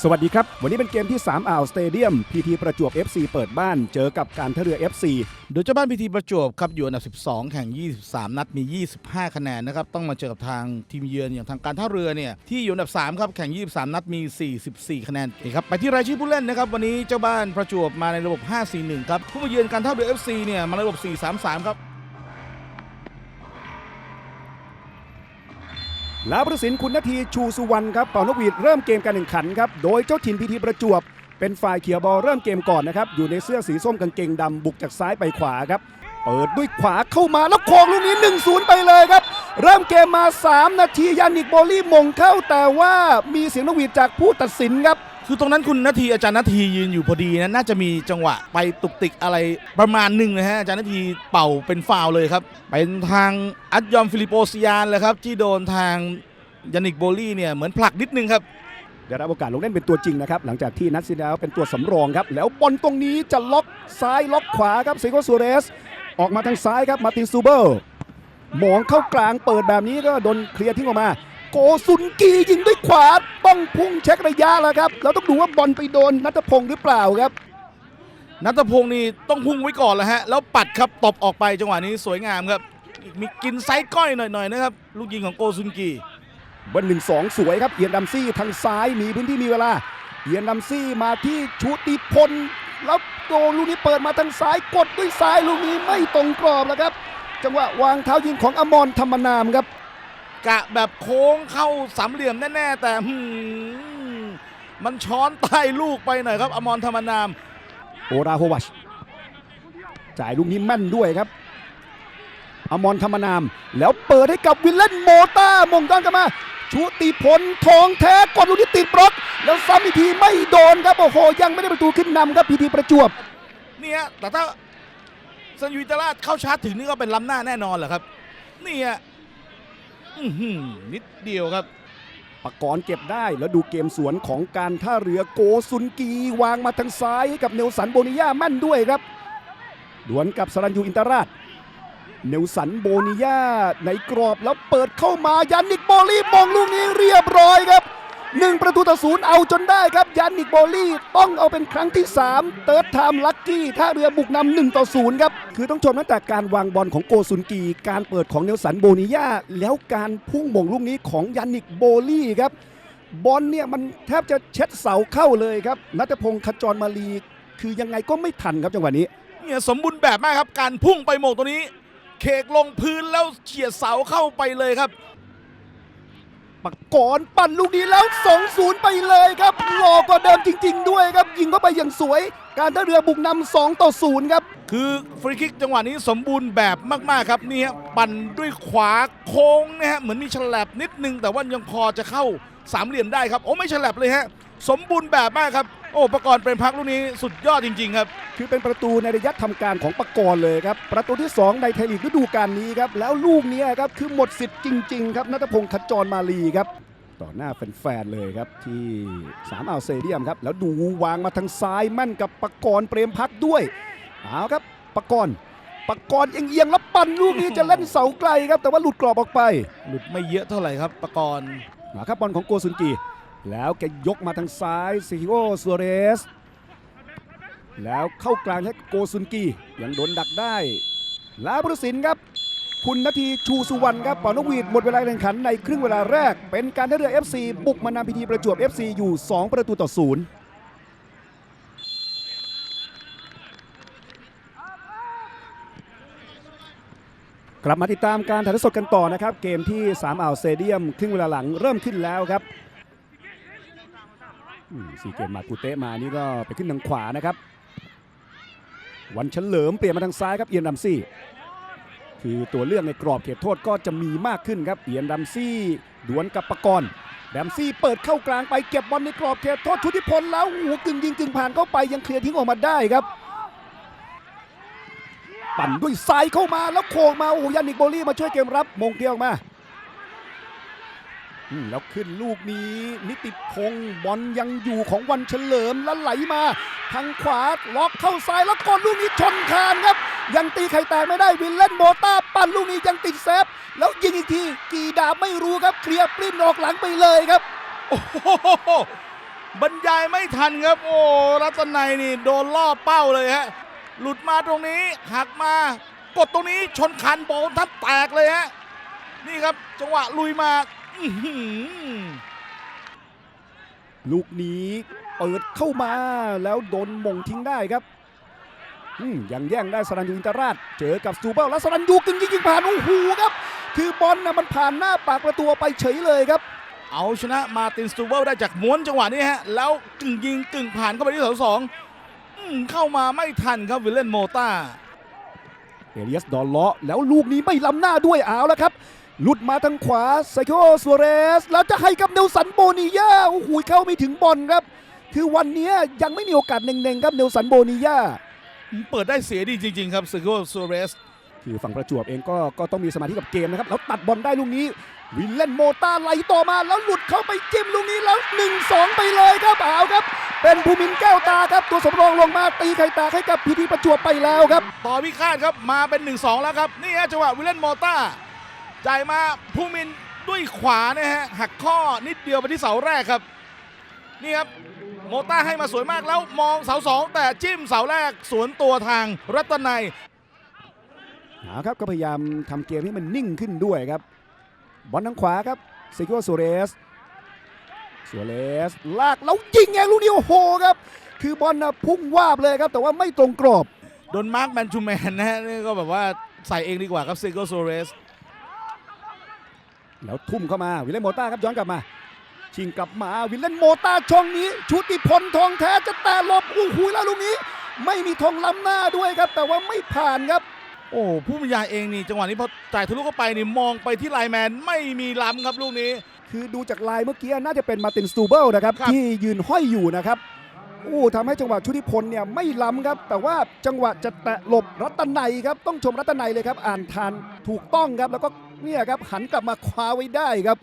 สวัสดีครับ วันนี้เป็นเกมที่ 3 อ่าวสเตเดียมพีทีประจวบ FC เปิดบ้านเจอกับการท่าเรือ FC โดยเจ้าบ้านพีทีประจวบครับอยู่อันดับ 12 แข่ง 23 นัดมี 25 คะแนนนะครับต้องมาเจอกับทางทีมเยือนอย่างทางการท่าเรือเนี่ยที่อยู่อันดับ 3 ครับแข่ง 23 นัดมี 44 คะแนนโอเคครับไปที่รายชื่อผู้เล่นนะครับวันนี้เจ้าบ้านประจวบมาในระบบ 5-4-1 ครับผู้มาเยือนการท่าเรือ FC เนี่ยมาในระบบ 4-3-3 ครับ แล้วประสินคุณนาทีชูสุวรรณครับเป่านกหวีดเริ่มเกมการแข่งขันครับโดยเจ้าถิ่นพีทีประจวบ เป็นฝ่ายเขียวบอลเริ่มเกมก่อนนะครับอยู่ในเสื้อสีส้มกางเกงดำบุกจากซ้ายไปขวาครับเปิดด้วยขวาเข้ามาแล้วโคงลูกนี้ 1-0 ไปเลยครับ เริ่มเกมมา 3 นาทียานิกโบลี่มงเข้าแต่ว่ามีเสียงนกหวีดจากผู้ตัดสินครับ คือตรงนั้นคุณนาทีอาจารย์นาทียืนอยู่พอดีนะน่าจะมีจังหวะไปตุกติกอะไรประมาณหนึ่งนะฮะอาจารย์นาทีเป่าเป็นฟาวเลยครับเป็นทางอัจยอมฟิลิปโปซิยานเลยครับที่โดนทางยานิกโบลี่เนี่ยเหมือนผลักนิดนึงครับได้รับโอกาสลงเล่นเป็นตัวจริงนะครับ หลังจากที่นัดซีดาวเป็นตัวสำรองครับ แล้วบอลตรงนี้จะล็อกซ้ายล็อกขวาครับเซโกซูเรส ออกมาทางซ้ายครับมาตินซูเบอร์หมองเข้ากลางเปิดแบบนี้ก็โดนเคลียร์ทิ้งออกมา โกซุนกียิงด้วยขวาต้องพุ่งเช็คระยะแล้วครับแล้วต้องดูว่าบอลไปโดนนัทพงศ์หรือเปล่าครับ นัทพงศ์นี่ต้องพุ่งไว้ก่อนแล้วฮะ แล้วปัดครับตบออกไปจังหวะนี้สวยงามครับ มีกินไซส์ก้อยหน่อยๆนะครับ ลูกยิงของโกซุนกีเบอร์หนึ่งสองสวยครับเอียนดัมซี่ทางซ้ายมีพื้นที่มีเวลาเอียนดัมซี่มาที่ชุติพลแล้วโดนลูกนี้เปิดมาทางซ้ายกดด้วยซ้ายลูกนี้ไม่ตรงกรอบแล้วครับ จังหวะวางเท้ายิงของอมรธรรมนามครับ กะแบบโค้งเข้าสามเหลี่ยมแน่ๆ แต่หืมมันช้อนใต้ลูกไปหน่อยครับ อมรธรรมนาม โอราโฮวัชจ่ายลูกนี้แม่นด้วยครับ อมรธรรมนาม แล้วเปิดให้กับวิลเลนโมต้ามงต้อนกลันมาชุติพลทองแท้กดลูกนี้ติดบล็อกแล้วซ้ำอีกทีไม่โดนครับโอ้โหยังไม่ได้ประตูขึ้นนำครับพีทีประจวบเนี่ยแต่ถ้าซันยูอิตาราชเข้าชาร์จถึงนี่ก็เป็นล้ำหน้าแน่นอนแหละครับเนี่ยอื้อหือ นิดเดียวครับปากรณ์เก็บได้แล้วดูเกมสวนของการท่าเรือโกซุนกีวางมาทางซ้ายให้กับเนลสันโบนิยาแม่นด้วยครับ ดวลกับสรัญยูอินตราช เนลสันโบนิยาในกรอบแล้วเปิดเข้ามายันนิกบอลลี่มองลูกนี้เรียบร้อยครับ หนึ่งประตูต่อศูนย์เอาจนได้ครับยันนิกโบลี่ต้องเอาเป็นครั้งที่ 3 เติร์ดไทม์ลักกี้ท่าเรือบุกนำหนึ่งต่อศูนย์ครับคือต้องชมตั้งแต่การวางบอลของโกซุนกี การเปิดของเนลสันโบนิยาแล้วการพุ่งมงลูกนี้ของยันนิกโบลี่ครับบอลเนี่ยมันแทบจะเช็ดเสาเข้าเลยครับนัทพงศ์ขจรมาลี คือยังไงก็ไม่ทันครับจังหวะนี้เนี่ยสมบูรณ์แบบมากครับการพุ่งไปโหมงตัวนี้ เคกลงพื้นแล้วเฉียดเสาเข้าไปเลยครับ ปากกรปั่นลูกนี้แล้ว 2-0 ไปเลยครับหลอกกว่าเดิมจริง ๆ ด้วยครับ ยิงเข้าไปอย่างสวย การท่าเรือบุกนำ2ต่อ0ครับคือฟรีคิกจังหวะนี้สมบูรณ์แบบมากๆครับนี่ฮะปั่นด้วยขวาโค้งนะฮะเหมือนมีฉลับนิดนึง แต่ว่ายังพอจะเข้าสามเหลี่ยมได้ครับโอ้ไม่ฉลับเลยฮะสมบูรณ์แบบมากครับ โอ้ประกรณ์เป็นพักลูกนี้สุดยอดจริง ๆ ครับ คือเป็นประตูในระยะทำการของปากกรเลยครับ ประตูที่ 2 ในไทยลีกฤดูกาลนี้ครับ แล้วลูกเนี้ยครับ คือหมดสิทธิ์จริง ๆ ครับนัทพงศ์ขจรมาลีครับ ต่อหน้าแฟนๆเลยครับ ที่สามอ่าวสเตเดียมครับ แล้วดูวางมาทางซ้ายแม่นกับปากรเปรมพักด้วยเอาครับปากรปากรเอียงๆแล้วปั่นลูกนี้จะเล่นเสาไกลครับ แต่ว่าหลุดกรอบออกไป หลุดไม่เยอะเท่าไหร่ครับประกรณ์มาครับบอลของโกซุนกี แล้วแกยกมาทางซ้ายซิโอซัวเรส แล้วเข้ากลางให้โกซุนกียังโดนดักได้ ลาบรุสินครับ คุณนาทีชูสุวรรณครับป่านกหวีดหมดเวลาแข่งขันในครึ่งเวลาแรก เป็นการท่าเรือ FC บุกมานำพิธีประจวบ FC อยู่ 2 ประตูต่อศูนย์กลับมาติดตามการถ่ายทอดสดกันต่อนะครับ เกมที่ 3 อ่าวเตเดียม ครึ่งเวลาหลังเริ่มขึ้นแล้วครับ สีเกมมากูเตะมานี่ก็ไปขึ้นทางขวานะครับ วันเฉลิมเปลี่ยนมาทางซ้ายครับเอียนดัมซี่ คือตัวเลือกในกรอบเขตโทษก็จะมีมากขึ้นครับเอียนดัมซี่ดวลกับปะกรณ์ดัมซี่เปิดเข้ากลางไปเก็บบอลในกรอบเขตโทษชุติพลแล้วหัวกึ่งยิงกึ่งผ่านเข้าไปยังเคลียร์ทิ้งออกมาได้ครับปั่นด้วยซ้ายเข้ามาแล้วโค้งมาโอ้โหยันนิกโบลี่มาช่วยเกมรับมงเกลียวมา แล้วขึ้นลูกนี้ นิติพงศ์บอลยังอยู่ของวันเฉลิมแล้วไหลมา ทางขวาล็อกเข้าซ้ายแล้วกดลูกนี้ชนคานครับ ยังตีไข่แตกไม่ได้วินเล่นโมต้าปั่นลูกนี้ยังติดเซฟ แล้วยิงอีกที กี่ดาบไม่รู้ครับเคลียร์ปลิ้นออกหลังไปเลยครับ โอ้โหบรรยายไม่ทันครับ โอ้รัตนัยนี่โดนล่อเป้าเลยฮะหลุดมาตรงนี้หักมากดตรงนี้ชนคันโบนทับแตกเลยฮะนี่ครับจังหวะลุยมา ลูกนี้เปิดเข้ามาแล้วโดนหมงทิ้งได้ครับอืมยังแย่งได้สรัญยูอินตราช เจอกับสตูเบิลแล้วสรัญยูกึ่งยิงยิงผ่านโอ้โหครับ คือบอลนะมันผ่านหน้าปากประตูไปเฉยเลยครับ เอาชนะมาร์ตินสตูเบิลได้จากม้วนจังหวะนี้ฮะ แล้วกึ่งยิงกึ่งผ่านเข้าไปที่เสาสองอืมเข้ามาไม่ทันครับวิลเลนโมต้าเอเลียสดอนเลาะแล้วลูกนี้ไม่ล้ำหน้าด้วยเอาแล้วครับ หลุดมาทางขวาไซโคซัวเรส แล้วจะให้กับเนลสันโบนียาโอ้โหเข้าไม่ถึงบอลครับ คือวันนี้ยังไม่มีโอกาสเน่งๆครับเนลสันโบนียาเปิดได้เสียดีจริง ๆ ครับซิโกซัวเรสคือฝั่งประจวบเองก็ก็ต้องมีสมาธิกับเกมนะครับ แล้วตัดบอลได้ลูกนี้ วิลเลนโมตาไหลต่อมา แล้วหลุดเข้าไปจิ้มลูกนี้แล้ว 1-2 ไปเลยครับเอาครับ เป็นภูมินทร์แก้วตาครับ ตัวสำรองลงมาตีไข่ตาให้กับพีทีประจวบไปแล้วครับ ต่อพิฆาตครับมาเป็น 1-2 แล้วครับ นี่ฮะจังหวะวิลเลนโมต้า จ่ายมาภูมินทร์ด้วยขวานะฮะหักข้อนิดเดียวไปที่เสาแรกครับนี่ครับโมต้าให้มาสวยมากแล้วมองเสาสองแต่จิ้มเสาแรกสวนตัวทางรัตนัยเอาครับก็พยายามทำเกมให้มันนิ่งขึ้นด้วยครับบอลทางขวาครับเซกิโอโซเรสโซเรสลากแล้วยิงเองลูกนี้โอ้โหครับ คือบอลนะพุ่งวาบเลยครับ แต่ว่าไม่ตรงกรอบโดนมาร์คแมนทูแมนนะฮะนี่ก็แบบว่าใส่เองดีกว่าครับซิโกโซเรส แล้วทุ่มเข้ามาวิลเลนโมต้าครับย้อนกลับมา ชิงกลับมาวิลเลนโมต้าช่องนี้ ชุติพลทองแท้จะแต่หลบโอ้โหแล้วลูกนี้ ไม่มีธงล้ำหน้าด้วยครับ แต่ว่าไม่ผ่านครับ โอ้ผู้บรรยายเองนี่จังหวะนี้พอจ่ายทะลุเข้าไปนี่มองไปที่ไลน์แมนไม่มีล้ำครับลูกนี้ คือดูจากลายเมื่อกี้น่าจะเป็นมาร์ตินสตูเบิลนะครับครับ ที่ยืนห้อยอยู่นะครับโอ้ทำให้จังหวะชุติพลเนี่ยไม่ล้ำครับ แต่ว่าจังหวะจะแตะหลบรัตนัยครับต้องชมรัตนัยเลยครับ อ่านทานถูกต้องครับแล้วก็ เนี่ยครับหันกลับมาคว้าไว้ได้ครับ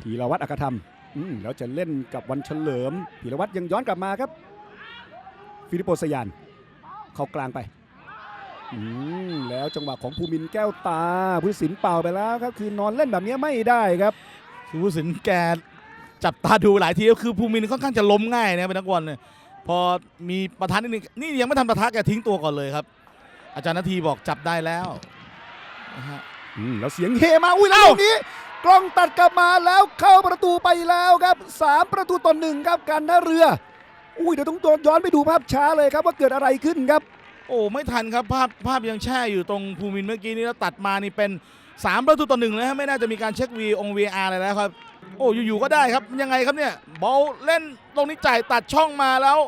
พีรวัตรอักธรรมอืมแล้วจะเล่นกับวันเฉลิมพีรวัตรยังย้อนกลับมาครับ ฟิลิปโปสยาน เข้ากลางไปอืมแล้วจังหวะของภูมินแก้วตาผู้สินเป่าไปแล้วครับ คือนอนเล่นแบบนี้ไม่ได้ครับคือผู้สินแกจับตาดูหลายทีก็คือภูมินค่อนข้างจะล้มง่ายนะเป็นนักบอลเนี่ยพอมีประธานนิดนึงนี่ยังไม่ทำประทะแกทิ้งตัวก่อนเลยครับ อาจารย์นาทีบอกจับได้แล้ว นะฮะอืมแล้วเสียงเฮมาอุ้ยแล้วเอ้าตรงนี้ กล้องตัดกลับมาแล้วเข้าประตูไปแล้วครับสามประตูต่อหนึ่งครับการท่าเรือ อุ้ยเดี๋ยวต้องย้อนไปดูภาพช้าเลยครับว่าเกิดอะไรขึ้นครับ โอ้ไม่ทันครับภาพภาพยังแช่อยู่ตรงภูมินทร์เมื่อกี้นี้แล้วตัดมานี่เป็น 3 ประตูต่อหนึ่งเลยฮะไม่น่าจะมีการเช็ควีองวีอาร์อะไรแล้วครับ โอ้อยู่ๆก็ได้ครับยังไงครับเนี่ยบอลเล่นตรงนี้จ่ายตัดช่องมาแล้ว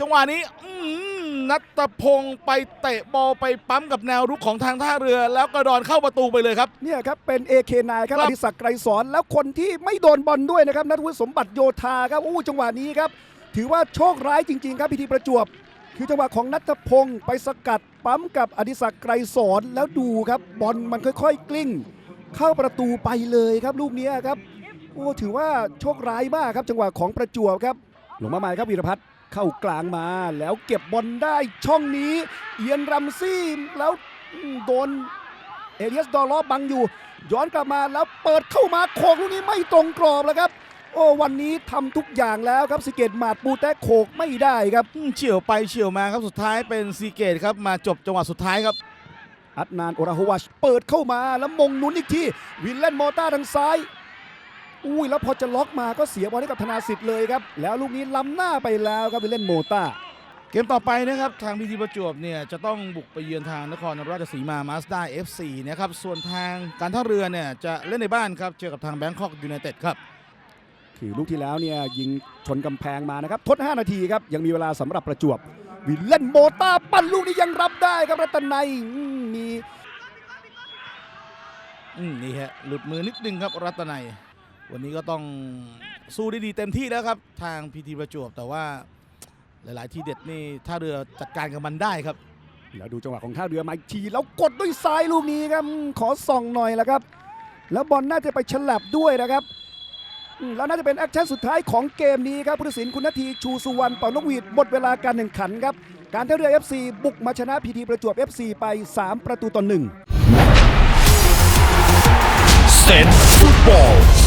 จังหวะนี้อื้อหือ นัตพงศ์ไปเตะบอลไปปั๊มกับแนวรุกของทางท่าเรือ แล้วกระดอนเข้าประตูไปเลยครับ เนี่ยครับเป็น AK9 ครับครัอบดิศักดิ์ไกรสอนแล้วคนที่ไม่โดนบอลด้วยนะครับนัทวุฒิสมบัติโยธาครับอู้จังหวะนี้ครับ ถือว่าโชคร้ายจริง ๆ ครับพิธีประจวบ คือจังหวะของนัทพงศ์ไปสกัดปั๊มกับอดิศักดิ์ไกรสอนแล้วดูครับบอลมันค่อย ๆ กลิ้ง เข้าประตูไปเลยครับลูกเนี้ยครับโอ้ถือว่าโชคร้ายมากครับจังหวะของประจวบครับหลงมาใหม่ครับวีรพัฒน์ เข้ากลางมาแล้วเก็บบอลได้ช่องนี้ เอียนรัมซี่แล้วอืมโดนเอเลียสดอลลอบังอยู่ ย้อนกลับมาแล้วเปิดเข้ามาโขกลูกนี้ไม่ตรงกรอบแล้วครับ โอ้วันนี้ทำทุกอย่างแล้วครับสิเกตหมาดปูแต่โขกไม่ได้ครับอืมเฉียวไปเฉียวมาครับสุดท้ายเป็นซีเกตครับมาจบจังหวะสุดท้ายครับอัดนานโอราโฮวัชเปิดเข้ามาแล้วมงหนุนอีกทีวินเล่นโมต้าทางซ้าย อุ้ยแล้วพอจะล็อกมาก็เสียบอลให้กับธนาสิทธิ์เลยครับ แล้วลูกนี้ล้ำหน้าไปแล้วครับวินเล่นโมต้า เกมต่อไปนะครับทางพีทีประจวบเนี่ยจะต้องบุกไปเยือนทางนครราชสีมามาสด้า FC นะครับส่วนทางการท่าเรือเนี่ยจะเล่นในบ้านครับเจอกับทางแบงคอกยูไนเต็ดครับคือลูกที่แล้วเนี่ยยิงชนกำแพงมานะครับทด 5 นาทีครับ ยังมีเวลาสำหรับประจวบ วินเล่นโมต้าปั้นลูกนี้ยังรับได้ครับรัตนัยอืมมีอืมนี่ฮะหลุดมือนิดนึงครับรัตนัย วันนี้ก็ต้องสู้ได้ดีเต็มที่แล้วครับ ทางพีทีประจวบแต่ว่าหลาย ๆ ที่เด็ดนี่ท่าเรือจัดการกับมันได้ครับ แล้วดูจังหวะของท่าเรือมาอีกทีแล้วกดด้วยซ้ายลูกนี้ครับอืมขอส่องหน่อยละครับ แล้วบอลน่าจะไปฉลับด้วยนะครับอืมแล้วน่าจะเป็นแอคชั่นสุดท้ายของเกมนี้ครับผู้ตัดสินคุณนาทีชูสุวรรณเป่านกหวีดหมดเวลาการแข่งขันครับ การท่าเรือ FC บุกมาชนะพีทีประจวบ FC ไป 3 ประตูต่อหนึ่ง Stand Football